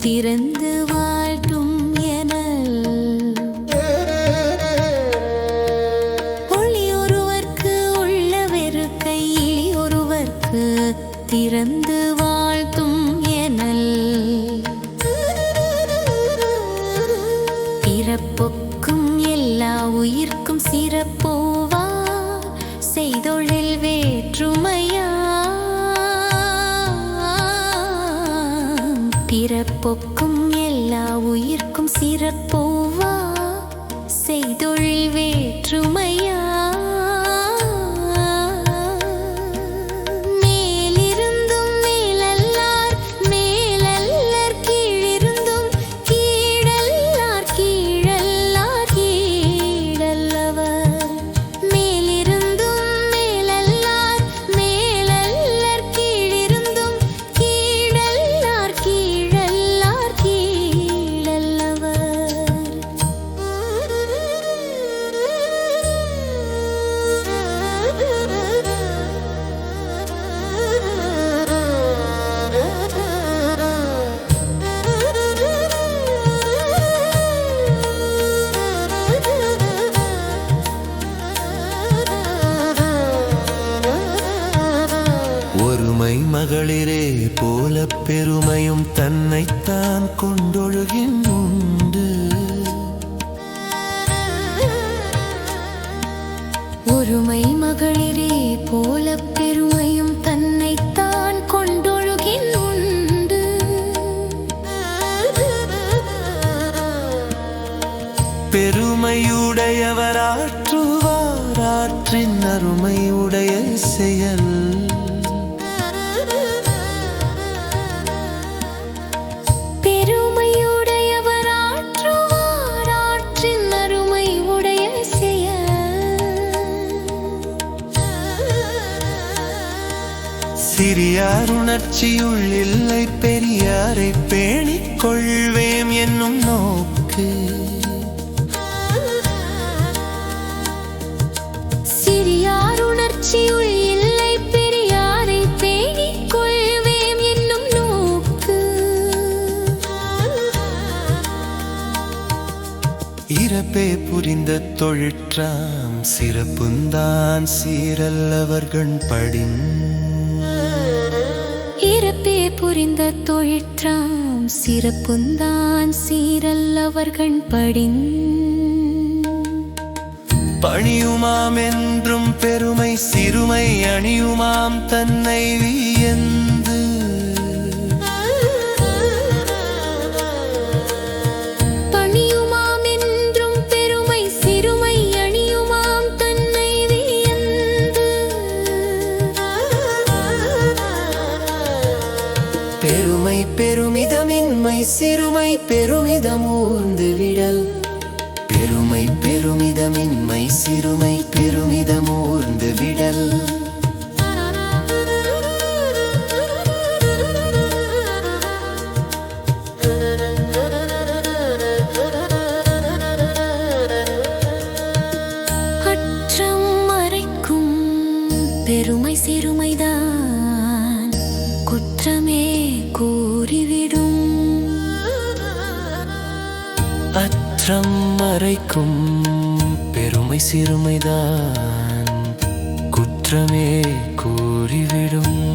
திறந்து வாழ்த்தும் எனல். ஒளி ஒருவர்க்கு உள்ள வெறுக்கை ஒருவர்க்கு திறந்து வாழ்த்தும் எனல். பிறப்புக்கும் எல்லா உயிர்க்கும் சிறப்போவா? செய்தொழில் வேற்றுமை பிறப்பொக்கும் எல்லா உயிர்க்கும் சிறப்போவா? செய்தொழில் வேற்றுமை ஒருமை மகளிரே போல பெருமையும் தன்னைத்தான் கொண்டொழுகின்றுண்டு ஒருமை மகளிரே போல பெருமையும் தன்னைத்தான் கொண்டொழுகின் உண்டு பெருமையுடையவராற்றுவார் ஆற்றின் அருமையுடைய செயல். சிறியார் உணர்ச்சியுள் இல்லை பெரியாரை பேணிக் கொள்வேம் என்னும் நோக்கு. சிறியார் உணர்ச்சியுள் இல்லை பெரியாரை பேணிக் கொள்வேம் என்னும் நோக்கு. இறப்பே புரிந்த தொழிற்றாம் சிறப்புந்தான் சீரல்லவர்கள் படின். புரிந்த தொழிற்றாம். சிறப்புந்தான் சீரல்லவர்கள் படின். பணியுமாம் என்றும் பெருமை சிறுமை அணியுமாம் தன்னை வியன். பெருமிதமின்மை சிறுமை பெருமிதம் ஊர்ந்து விடல். பெருமை பெருமிதமின்மை சிறுமை பெருமிதம் ஊர்ந்து விடல். அற்றம் மறைக்கும் பெருமை சிறுமைதான். அற்றம் மறைக்கும் பெருமை சிறுமைதான். குற்றமே கூறிவிடும்.